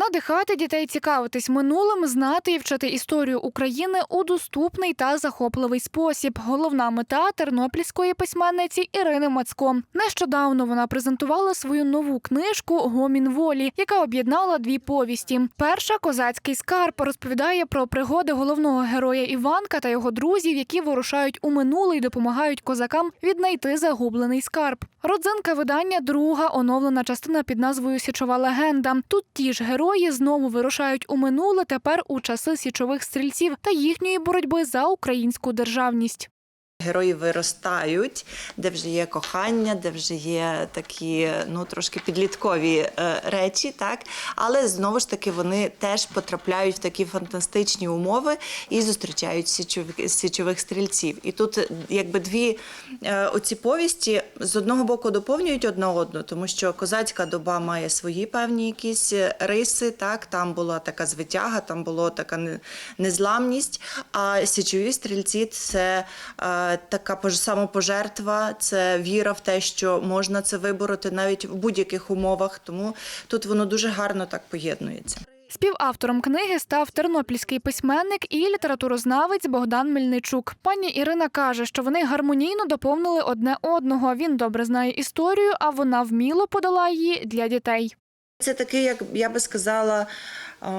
Надихати дітей цікавитись минулим, знати і вчити історію України у доступний та захопливий спосіб. Головна мета тернопільської письменниці Ірини Мацко. Нещодавно вона презентувала свою нову книжку Гомін волі, яка об'єднала дві повісті. Перша козацький скарб розповідає про пригоди головного героя Іванка та його друзів, які вирушають у минуле і допомагають козакам віднайти загублений скарб. Родзинка видання друга оновлена частина під назвою Січова легенда. Тут ті ж герої знову вирушають у минуле тепер у часи січових стрільців та їхньої боротьби за українську державність. Герої виростають, де вже є кохання, де вже є такі ну трошки підліткові е, речі, так але знову ж таки вони теж потрапляють в такі фантастичні умови і зустрічають січових, січових стрільців. І тут е, якби дві е, оці повісті з одного боку доповнюють одне одну, тому що козацька доба має свої певні якісь е, риси. Так, там була така звитяга, там була така незламність. А січові стрільці це е, така пож- самопожертва, це віра в те, що можна це вибороти навіть в будь-яких умовах. Тому тут воно дуже гарно так поєднується. Співавтором книги став тернопільський письменник і літературознавець Богдан Мельничук. Пані Ірина каже, що вони гармонійно доповнили одне одного. Він добре знає історію, а вона вміло подала її для дітей. Це такий, як я би сказала,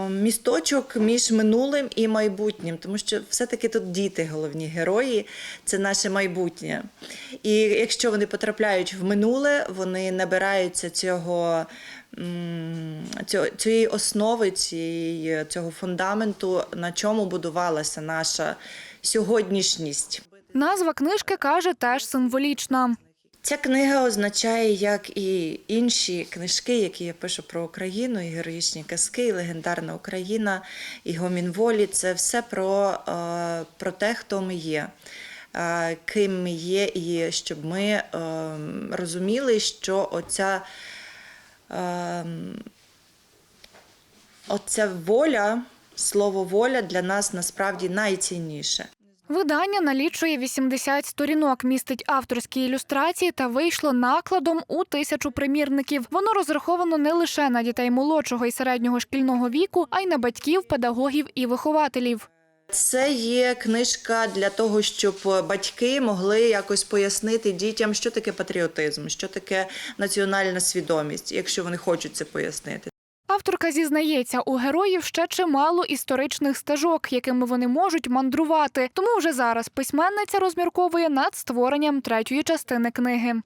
місточок між минулим і майбутнім, тому що все-таки тут діти головні герої, це наше майбутнє. І якщо вони потрапляють в минуле, вони набираються цього. Цієї основи, цієї, цього фундаменту, на чому будувалася наша сьогоднішність. Назва книжки каже теж символічна. Ця книга означає, як і інші книжки, які я пишу про Україну, і героїчні казки, і легендарна Україна, і гомін волі. Це все про, е, про те, хто ми є, е, ким ми є, і щоб ми е, розуміли, що оця, оця воля, слово воля для нас насправді найцінніше. Видання налічує 80 сторінок, містить авторські ілюстрації та вийшло накладом у тисячу примірників. Воно розраховано не лише на дітей молодшого і середнього шкільного віку, а й на батьків, педагогів і вихователів. Це є книжка для того, щоб батьки могли якось пояснити дітям, що таке патріотизм, що таке національна свідомість, якщо вони хочуть це пояснити. Авторка зізнається, у героїв ще чимало історичних стежок, якими вони можуть мандрувати. Тому вже зараз письменниця розмірковує над створенням третьої частини книги.